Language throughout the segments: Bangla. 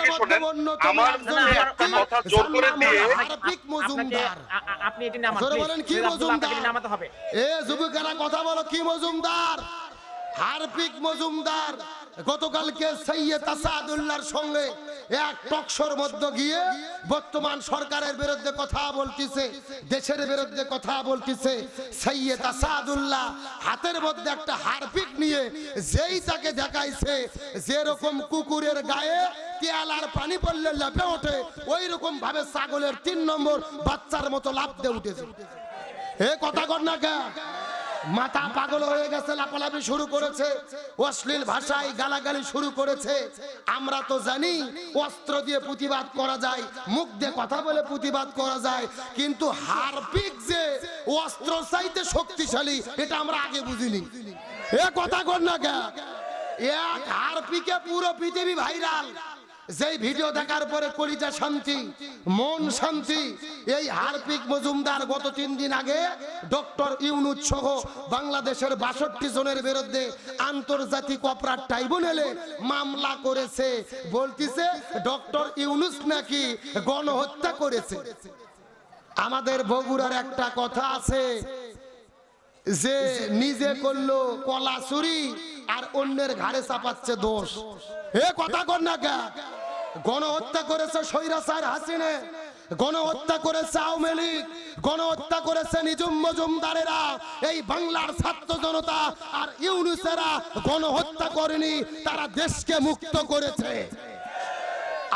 আগে শোনেন আমার মুখে একটা কথা জোর করে দিয়ে হলো মজুমদার। আ- আ- আপনি এটি নামান জোরে বলেন কি মজুমদার? নামাতে হবে। এ যুবকেরা কথা বলো কি মজুমদার? হারপিক মজুমদার গতকালকে সৈয়দ আসাদুল্লাহর সঙ্গে এক টকশোর মধ্যে গিয়ে বর্তমান সরকারের বিরুদ্ধে কথা বলতিছে দেশের বিরুদ্ধে কথা বলতেছে। সৈয়দ আসাদুল্লাহ হাতের মধ্যে একটা হারপিক নিয়ে যেই তাকে দেখাইছে যেরকম কুকুরের গায়ে তেয়ালার পানি পড়লে লেপে ওঠে। ওই রকম ভাবে ছাগলের তিন নম্বর বাচ্চার মতো লাভ দিয়ে উঠেছে। এ কথা কর না কে? মাথা পাগল হয়ে গেছে লাপালাপি শুরু করেছে। অশ্লীল ভাষায় গালাগালি শুরু করেছে। আমরা তো জানি অস্ত্র দিয়ে প্রতিবাদ করা যায়, মুখ দিয়ে কথা বলে প্রতিবাদ করা যায়। কিন্তু হারপিক যে অস্ত্র চাইতে শক্তিশালী, এটা আমরা আগে বুঝিনি। এ কথা কর না কে? এক হারপিকে পুরো পৃথিবী ভাইরাল। যেই ভিডিও দেখার পরে কলিজা শান্তি, মন শান্তি, এই হারপিক মজুমদার গত তিন দিন আগে ডক্টর ইউনুস সহ বাংলাদেশের বাষট্টি জনের বিরুদ্ধে আন্তর্জাতিক অপরাধ ট্রাইব্যুনালে মামলা করেছে। বলতিছে, ডক্টর ইউনুস নাকি গণহত্যা করেছে। আমাদের বগুড়ার একটা কথা আছে, যে নিজে করল কলা চুরি আর অন্যের ঘাড়ে চাপাচ্ছে দোষ। এ কথা কর না গণহত্যা করেছে সৈরাসার হাসিনে। গণহত্যা করেছে আওয়ামী লীগ। গণহত্যা করেছে নিজুম মজুমদারেরা। এই বাংলার ছাত্র জনতা আর ইউনুসেরা গণহত্যা করেনি, তারা দেশকে মুক্ত করেছে।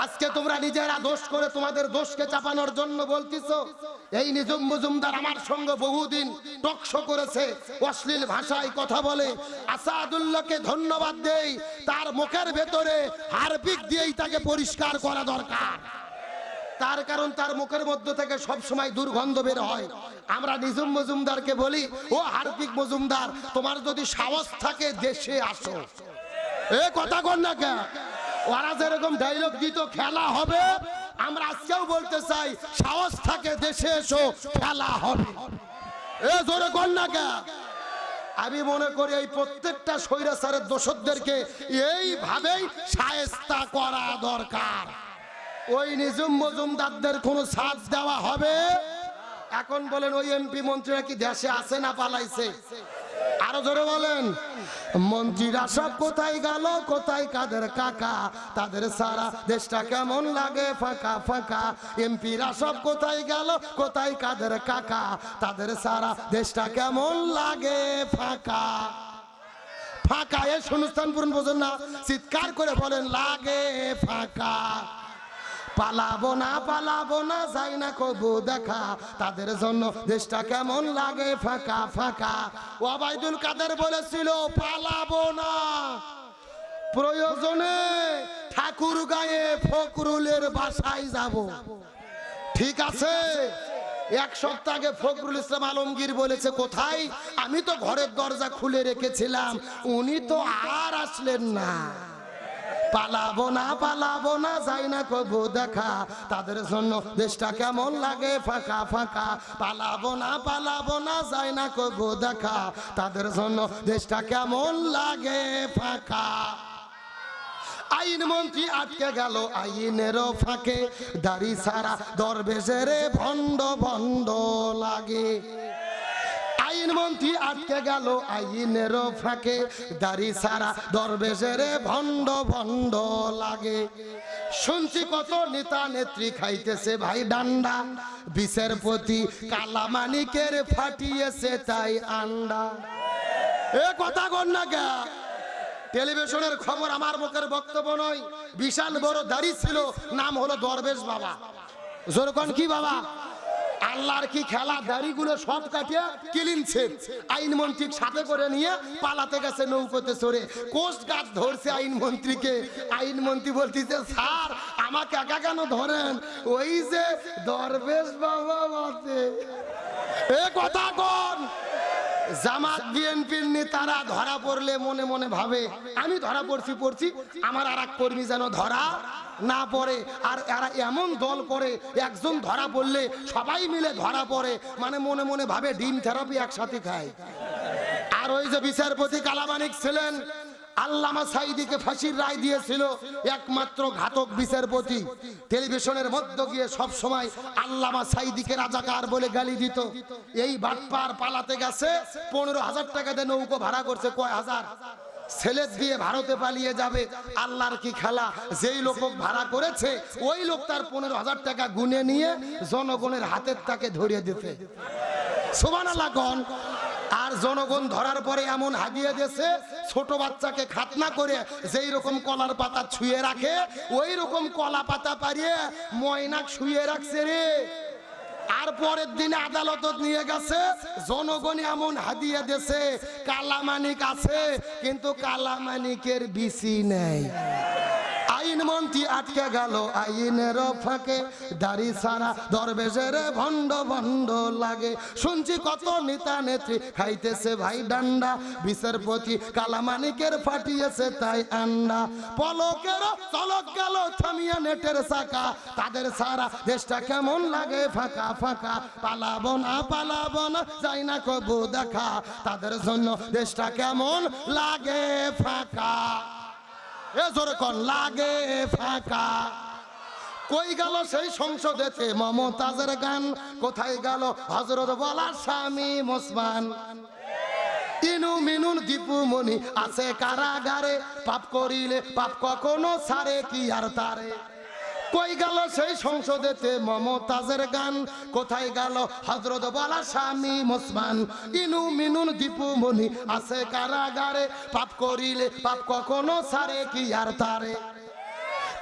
আজকে তোমরা নিজেরা দোষ করে তোমাদের দোষকে চাপানোর জন্য বলতিছো? এই নিজুম মজুমদার আমার সঙ্গে বহুদিন টকশো করেছে, অশ্লীল ভাষায় কথা বলে। আসাদুল্লাহকে ধন্যবাদ দেই, তার মুখের ভেতরে হারপিক দিয়েই তাকে পরিষ্কার করা দরকার। তার কারণ তার মুখের মধ্য থেকে সব সময় দুর্গন্ধ বের হয়। আমরা নিজুম মজুমদারকে বলি, ও হারপিক মজুমদার তোমার যদি সাহস থাকে দেশে আসো। এ কথা কর না কে ওরা যেরকম ডায়লগ দিত, খেলা হবে। আমরা আজকেও বলতে চাই, সাহস থাকে, দেশে এসো, খেলা হবে। এ জোরে কর না কে? আমি মনে করি এই প্রত্যেকটা স্বৈরাচারের দোষদেরকে এইভাবেই সায়স্তা করা দরকার। ওই নিজুম মজুমদারদের কোনো সাজ দেওয়া হবে? এখন বলেন ওই এমপি মন্ত্রীরা কি দেশে আছে না পালাইছে? আরও জোরে বলেন। মন্ত্রীরা সব কোথায় গেল, কোথায় কাদের কাকা, তাদের সারা দেশটা কেমন লাগে? ফাঁকা ফাঁকা। এমপিরা সব কোথায় গেল, কোথায় কাদের কাকা, তাদের সারা দেশটা কেমন লাগে? ফাঁকা। ফাঁকা, এ শুনুস্থান পূরণ বোঝেন না। চিৎকার করে বলেন, লাগে, ফাঁকা। পালাবো না পালাবো না, যাই না কবু দেখা। তাদের জন্য দেশটা কেমন লাগে? ফাঁকা ফাঁকা। ওবায়দুল কাদের বলেছিল, পালাবো না। প্রয়োজনে ঠাকুর গায়ে ফকরুলের বাসায় যাব। ঠিক আছে? এক সপ্তাহ আগে ফখরুল ইসলাম আলমগীর বলেছে, কোথায়? আমি তো ঘরের দরজা খুলে রেখেছিলাম। উনি তো আর আসলেন না। পালাবো না পালাবো না, যাই না কবু দেখা। তাদের জন্য দেশটা কেমন লাগে? ফাঁকা ফাঁকা। পালাবো না পালাবো না, যাই না কবু দেখা। তাদের জন্য দেশটা কেমন লাগে? ফাঁকা। আইন মন্ত্রী আটকে গেল আইনেরও ফাঁকে। দাড়ি সারা দরবেশের ভণ্ড ভণ্ড লাগে। আইন মন্ত্রী আটকে গেল আইনেরও ফাঁকে। দাড়ি সারা দরবেশের ভণ্ড ভণ্ড লাগে। শুনছি কত নেতা নেত্রী খাইতেছে ভাই ডান্ডা। বিষের প্রতি কালামানিকের ফাটিয়েছে তাই আন্ডা। এ কথা কর না কে? টেলিভিশনের খবর আমার মুখের বক্তব্য নয়। বিশাল বড় দাড়ি ছিল, নাম হলো দরবেশ বাবা। জোরকন কি বাবা? আল্লাহর কি খেলা দাড়িগুলো সব কাটিয়ে কিলিনছে আইন মন্ত্রী সাথে করে নিয়ে পালাতে গেছে নৌকোতে চড়ে কোস্ট গার্ড ধরছে আইন মন্ত্রীকে। আইন মন্ত্রী বলতেছে, স্যার, আমাকে একা কেন ধরেন? ওই যে দরবেশ বাবা আছে এ কথা কোন? জামাত, বিএনপির নেতারা ধরা পড়লে মনে মনে ভাবে, আমি ধরা পড়ছি পড়ছি, আমার আর এক কর্মী যেন ধরা না পড়ে, আর এরা এমন দল করে, একজন ধরা পড়লে সবাই মিলে ধরা পড়ে মানে মনে মনে ভাবে ডিম থেরাপি একসাথে খায়। আর ওই যে বিচারপতি কালামানিক ছিলেন, আল্লামা সাইদিকে ফাঁসির রায় দিয়েছিল, একমাত্র ঘাতক বিচারপতি। টেলিভিশনের মধ্য গিয়ে সব সময় আল্লামা সাইদিকে রাজাকার বলে গালি দিত। এই বাটপার পালাতে গেছে, পনেরো হাজার টাকা দিয়ে নৌকো ভাড়া করছে, কয় হাজার? ছেলে দিয়ে ভারতে পালিয়ে যাবে। আল্লাহর কি খেলা? যেই লোক ভাড়া করেছে, ওই লোক তার পনেরো হাজার টাকা গুনে নিয়ে জনগণের হাতের তাকে ধরিয়ে দিতে। সোমান আল্লাহ আর জনগণ ধরার পরে এমন হাগিয়ে দিয়েছে, ছোট বাচ্চাকে খাতনা করে যেই রকম কলার পাতা ছুঁয়ে রাখে, ওই রকম কলা পাতা পারিয়ে ময়নাক শুয়ে রাখছে রে। আর পরের দিনে আদালত নিয়ে গেছে। জনগণ এমন হাদিয়া দেশে কালামানিক আছে, কিন্তু কালামানিকের বিসি নেই। আইন মন্ত্রী আটকে গেল, আইনের ফাঁকে। দাড়ি সারা দরবেশের ভণ্ড ভণ্ড লাগে। শুনছি কত নেতা নেত্রী খাইতেছে ভাই ডান্ডা। বিচারপতি কালামানিকের ফাটিয়েছে তাই আন্ডা। পলকের চলক গেল থামিয়া নেটের চাকা। তাদের সারা দেশটা কেমন লাগে? ফাঁকা ফাঁকা। পালাবো না পালাবো না, যাই না কবু দেখা। তাদের জন্য দেশটা কেমন লাগে? ফাঁকা। এ লাগে ফাঁকা। কই গেল সেই সংসদেতে মমতাজের গান? কোথায় গেল হজরত বলা স্বামী মোসমান ইনু মিনুন দীপু মনি আছে কারাগারে, পাপ করিলে পাপ কখনো সারে, কি আর তারে? কই গেল সেই সংসদেতে মমতাজের গান? কোথায় গেল হজরত বলা স্বামী মোসমান ইনু মিনুন দীপু মনি আছে কারাগারে, পাপ করিলে পাপ কখনো সারে, কি আর তারে?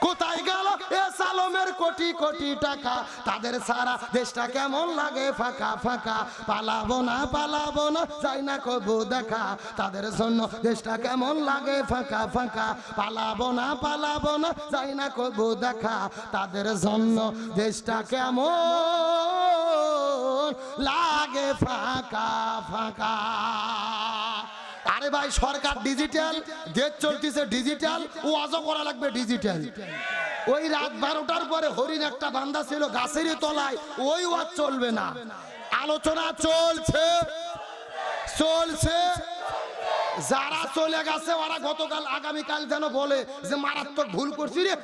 কোথায় গেল? এ সালমের কোটি কোটি টাকা। তাদের সারা দেশটা কেমন লাগে? ফাঁকা ফাঁকা। পালাবো না পালাবো না, যাই না কবু দেখা। তাদের জন্য দেশটা কেমন লাগে? ফাঁকা ফাঁকা। পালাবো না পালাবো না, যাই না কবু দেখা। তাদের জন্য দেশটা কেমন লাগে? ফাঁকা ফাঁকা। আরে ভাই, সরকার ডিজিটাল দেশ চলতেছে ডিজিটাল ও আজও করা লাগবে ডিজিটাল ওই রাত বারোটার পরে হরিণ একটা বান্দা ছিল গাছের তলায়, ওই ওয়াজ চলবে না। আলোচনা চলছে চলছে। যারা চলে গেছে, ওরা গতকাল, আগামীকাল যেন বলে যে মারাত্মক ভুল করছি রে।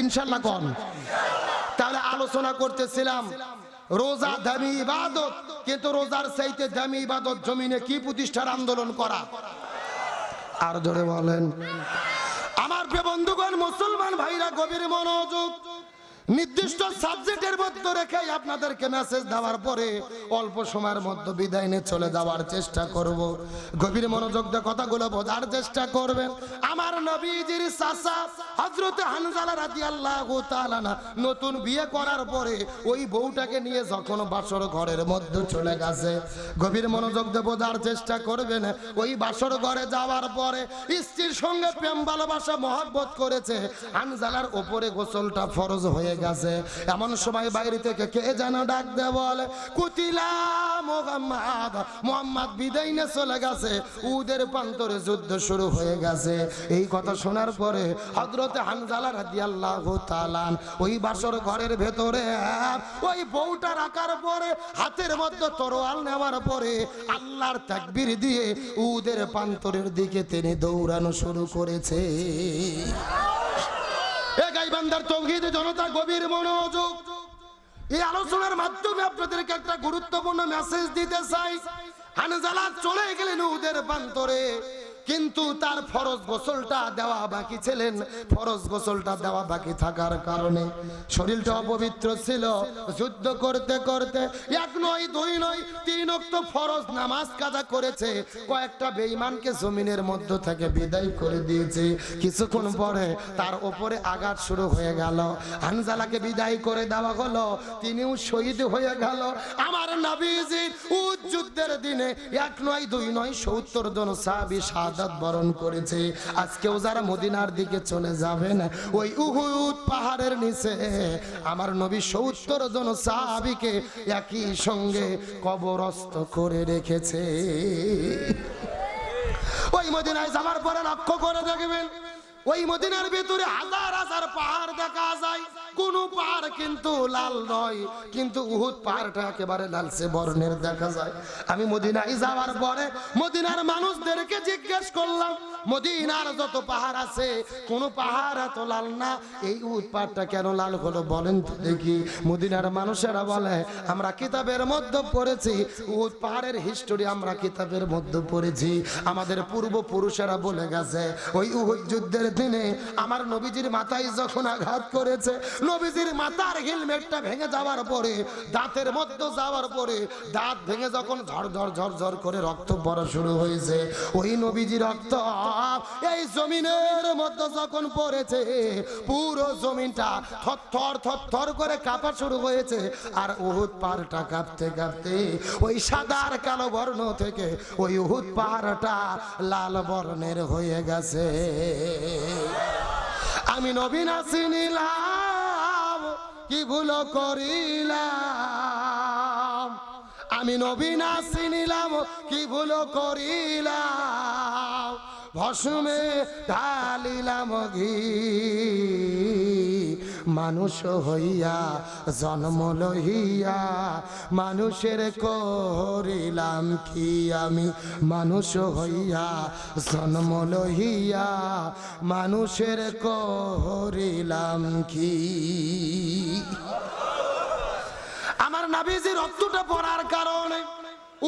ইনশাল্লাহ কন। তাহলে আলোচনা করতেছিলাম, রোজা দামি ইবাদত। কিন্তু রোজার চাইতে দামি ইবাদত জমিনে কি প্রতিষ্ঠার আন্দোলন করা? আর জোরে বলেন। আমার বন্ধুগণ, মুসলমান ভাইরা, গভীর মনোযোগ নির্দিষ্ট সাবজেক্টের মধ্যে রেখে আপনাদেরকে মেসেজ দেওয়ার পরে অল্প সময়ের মধ্যে বিদায় নিয়ে চলে যাওয়ার চেষ্টা করব। গভীর মনোযোগ দিয়ে কথাগুলো বোঝার চেষ্টা করবেন। আমার নবীজির চাচা হজরতে হানজালা রাদিয়াল্লাহু তাআলা না, নতুন বিয়ে করার পরে ওই বউটাকে নিয়ে যখন বাসর ঘরের মধ্যে চলে গেছে, গভীর মনোযোগ দিয়ে বোঝার চেষ্টা করবেন। ওই বাসর ঘরে যাওয়ার পরে স্ত্রীর সঙ্গে প্রেম ভালোবাসা, মহব্বত করেছে। হানজালার ওপরে গোসলটা ফরজ হয়ে গেছে। এমন সময় বাইরে থেকে কে যেন ডাক দে বলে, কুতিলা মোহাম্মদ মোহাম্মদ বিদায় চলে গেছে। উদের যুদ্ধ শুরু হয়ে গেছে। এই কথা শোনার পরে হজরতে হানজালা রাদিয়াল্লাহু তাআলা ওই বাসর ঘরের ভেতরে, ওই বউটা রাখার পরে, হাতের মধ্যে তরোয়াল নেওয়ার পরে আল্লাহর তাকবীর দিয়ে উদের প্রান্তরের দিকে তিনি দৌড়ানো শুরু করেছে। গাইবান্দার তৌহিদ, জনতা গভীর মনোযোগ। এই আলোচনার মাধ্যমে আপনাদেরকে একটা গুরুত্বপূর্ণ মেসেজ দিতে চাই। হানজালা চলে গেলেন উদের প্রান্তরে। কিন্তু তার ফরজ গোসলটা দেওয়া বাকি ছিলেন। ফরজ গোসলটা দেওয়া বাকি থাকার কারণে শরীরটা অপবিত্র ছিল। যুদ্ধ করতে করতে এক নয়, দুই নয়, তিন অক্ত ফরজ নামাজ কাজা করেছে। কয়েকটা বেঈমানকে জমিনের মধ্য থেকে বিদায় করে দিয়েছে। কিছুক্ষণ পরে তার ওপরে আঘাত শুরু হয়ে গেল। হানজালাকে বিদায় করে দেওয়া হলো। তিনিও শহীদ হয়ে গেল। আমার নবীজির উদ দিনে এক নয়, দুই নয়, সত্তর জন সাহাবী শাহাদাত বরণ করেছে। আজকেও যারা মদিনার দিকে চলে যাবেন, ওই উহুদ পাহাড়ের নিচে আমার নবী সত্তর জন সাহাবীকে একই সঙ্গে কবরস্থ করে রেখেছে। ওই মদিনায় যাওয়ার পরে লক্ষ্য করে দেখবেন, ওই মদিনার ভিতরে হাজার হাজার পাহাড় দেখা যায়। কোন পাহাড় কিন্তু লাল নয়, কিন্তু উহুদ পাহাড়টা একেবারে লালসে বর্ণের দেখা যায়। আমি মদিনায় যাওয়ার পরে মদিনার মানুষদেরকে জিজ্ঞেস করলাম মদিনার যত পাহাড় আছে, কোন পাহাড় এত লাল না। এই পাহাড়টা কেন লাল হলো বলেন তো দেখি। মদিনার মানুষেরা বলে, আমরা কিতাবের মধ্যে পড়েছি উহুদ পাহাড়ের হিস্টোরি আমরা কিতাবের মধ্যে পড়েছি। আমাদের পূর্বপুরুষেরা বলে গেছে, ওই উহুদ যুদ্ধের দিনে আমার নবীজির মাথায় যখন আঘাত করেছে, নবীজির মাথার হেলমেটটা ভেঙে যাওয়ার পরে, দাঁতের মধ্যে যাওয়ার পরে, দাঁত ভেঙে যখন ঝরঝর ঝরঝর করে রক্ত পড়া শুরু হয়েছে, ওই নবীজি রক্ত এই জমিনের মধ্যে যখন পড়েছে, পুরো জমিনটা থরথর থরথর করে কাঁপা শুরু হয়েছে। আর উহুদ পাহাড়টা কাঁপতে কাঁপতে, ওই সাদার কালো বর্ণ থেকে ওই উহুদ পাহাড়টা লাল বর্ণের হয়ে গেছে। আমি নবীন চিনিলাম কি ভুল করিলাম? আমি নবীন চিনিলাম কি ভুল করিলাম? ভসমে ঢালিলাম ঘি। মানুষ হইয়া, জন্ম লহিয়া মানুষের করিলাম কি আমি? মানুষ হইয়া, জন্ম লহিয়া মানুষের করিলাম কি? আমার নাবিজি রক্তটা পড়ার কারণে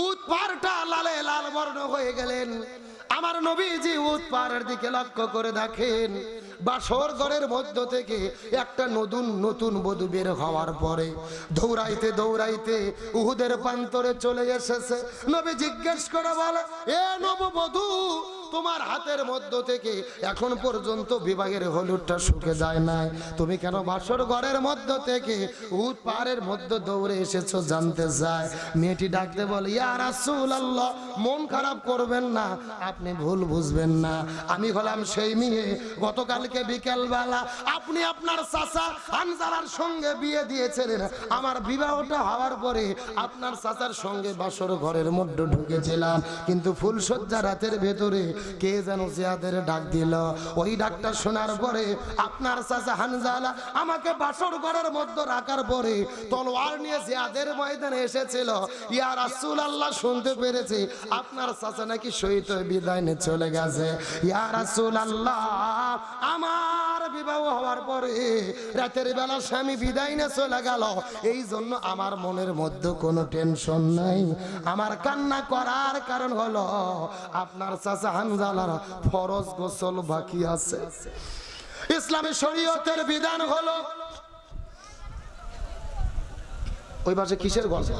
উৎপারটা লালে লাল বর্ণ হয়ে গেলেন। আমার নবীজি উৎপারের দিকে লক্ষ্য করে দেখেন, বাসর ঘরের মধ্য থেকে একটা নতুন নতুন বধু বের হওয়ার পরে দৌড়াইতে দৌড়াইতে উহুদের প্রান্তরে চলে এসেছে। নবী জিজ্ঞেস করে বলে, এ নববধূ তোমার হাতের মধ্য থেকে এখন পর্যন্ত বিভাগের হলুদটা শুকে যায় নাই। তুমি কেন বাসর ঘরের মধ্য থেকে উদ পাহাড়ের মধ্যে দৌড়ে এসেছ জানতে চায়। মেয়েটি ডাকতে বলে ইয়ার রাসূল আল্লাহ মন খারাপ করবেন না, আপনি ভুল বুঝবেন না। আমি হলাম সেই মেয়ে, গতকালকে বিকেল বেলা আপনি আপনার চাচা হানজালার সঙ্গে বিয়ে দিয়েছিলেন। আমার বিবাহটা হওয়ার পরে আপনার চাচার সঙ্গে বাসর ঘরের মধ্যে ঢুকেছিলাম। কিন্তু ফুলসজ্জা রাতের ভেতরে কে যেন জিয়াদের ডাক দিল? ওই ডাকটা শোনার পরে আপনার চাচা হানজালা আমাকে বাসর ঘরের মধ্যে রাখার পরে তলোয়ার নিয়ে জিয়াদের ময়দানে এসেছিল। ইয়া রাসূল আল্লাহ শুনতে পেরেছে আপনার চাচা নাকি শহীদ বিদায় নিয়ে চলে গেছে। ইয়া রাসূল আল্লাহ আমার বিবাহ হওয়ার পরে রাতের বেলা স্বামী বিদায় নিয়ে চলে গেল। এই জন্য আমার মনের মধ্যে কোনো টেনশন নাই। আমার কান্না করার কারণ হলো আপনার চাচা হানজালার ফরজ গোসল বাকি আছে। ইসলামী শরীয়তের বিধান হলো, ওই পাশে কিসের গল্প?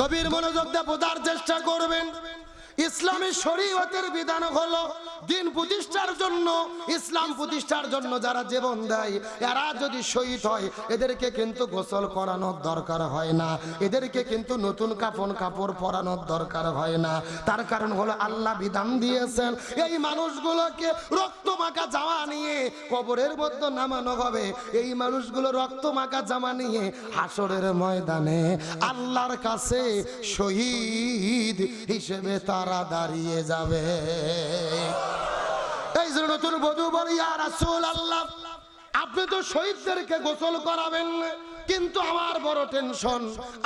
গভীর মনোযোগ দিয়ে চেষ্টা করবেন, ইসলামী শরীয়তের বিধান হলো দিন প্রতিষ্ঠার জন্য, ইসলাম প্রতিষ্ঠার জন্য যারা জীবন দেয়, এরা যদি শহীদ হয়, এদেরকে কিন্তু গোসল করানোর দরকার হয় না। এদেরকে কিন্তু নতুন কাপড় কাপড় পরানোর দরকার হয় না। তার কারণ হলো আল্লাহ বিধান দিয়েছেন, এই মানুষগুলোকে রক্ত মাখা জামা নিয়ে কবরের মধ্যে নামানো হবে। এই মানুষগুলো রক্ত মাখা জামা নিয়ে হাসরের ময়দানে আল্লাহর কাছে শহীদ হিসেবে তারা দাঁড়িয়ে যাবে। নতুন বধু বলি আর রাসূল আল্লাহ আপনি তো শহীদদেরকে গোসল করাবেন। কিন্তু আমার বড় টেনশন।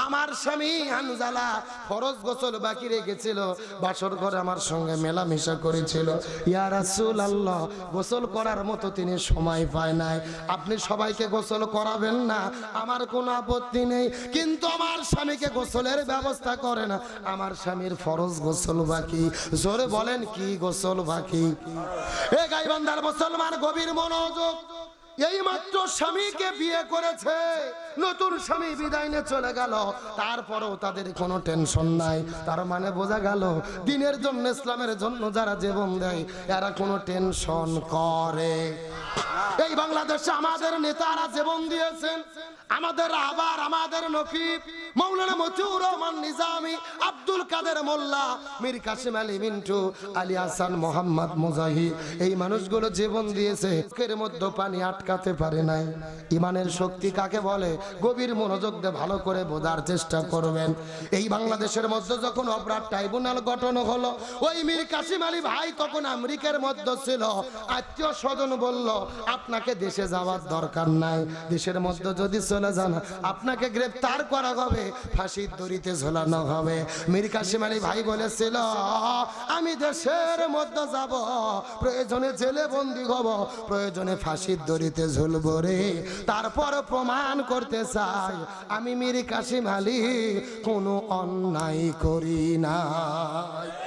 আমার স্বামী হানজালা ফরজ গোসল বাকি রেখেছিল, বাসর ঘরে আমার সঙ্গে মেলামেশা করেছিল। ইয়া রাসূল আল্লাহ গোসল করার মতো তিনি সময় পায় নাই। আপনি সবাইকে গোসল করাবেন না, আমার কোনো আপত্তি নেই। কিন্তু আমার স্বামীকে গোসলের ব্যবস্থা করে না, আমার স্বামীর ফরজ গোসল বাকি। জোরে বলেন, কি গোসল বাকি? এ গাইবান্ধার মুসলমান, গভীর মনোযোগ। এই মাত্র স্বামীকে বিয়ে করেছে। নতুন স্বামী বিদায় নিয়ে চলে গেল। তারপরেও তাদের কোনো টেনশন নাই। তার মানে বোঝা গেল, দিনের জন্য, ইসলামের জন্য যারা জীবন দেয়, এরা কোনো টেনশন করে। এই বাংলাদেশে আমাদের নেতারা জীবন দিয়েছেন। আমাদের আবার আমাদের নকিব, মৌলানা মতিউর রহমান নিজামি, আব্দুল কাদের মোল্লা, মীর কাসিম আলী মিন্টু, আলী হাসান মোহাম্মদ মুজাহিদ এই মানুষগুলো জীবন দিয়েছে। পানি আটকাতে পারে নাই। ইমানের শক্তি কাকে বলে? গভীর মনোযোগ দিয়ে ভালো করে বোঝার চেষ্টা করবেন। এই বাংলাদেশের মধ্যে যখন অপরাধ ট্রাইব্যুনাল গঠন হলো, ওই মীর কাসিম আলী ভাই তখন আমেরিকার মধ্যে ছিল। আত্মীয় স্বজন বলল, আপনাকে দেশে যাওয়ার দরকার নাই। দেশের মধ্যে যদি চলে যান, আপনাকে গ্রেপ্তার করা হবে। ফাঁসির দড়িতে ঝোলানো হবে। মীর কাসিম আলী ভাই বলেছিল, আমি দেশের মধ্যে যাব। প্রয়োজনে জেলে বন্দি হব। প্রয়োজনে ফাঁসির দড়িতে ঝুলবো রে তারপর প্রমাণ করতে চাই আমি মীর কাশিম আলী কোনো অন্যায় করি না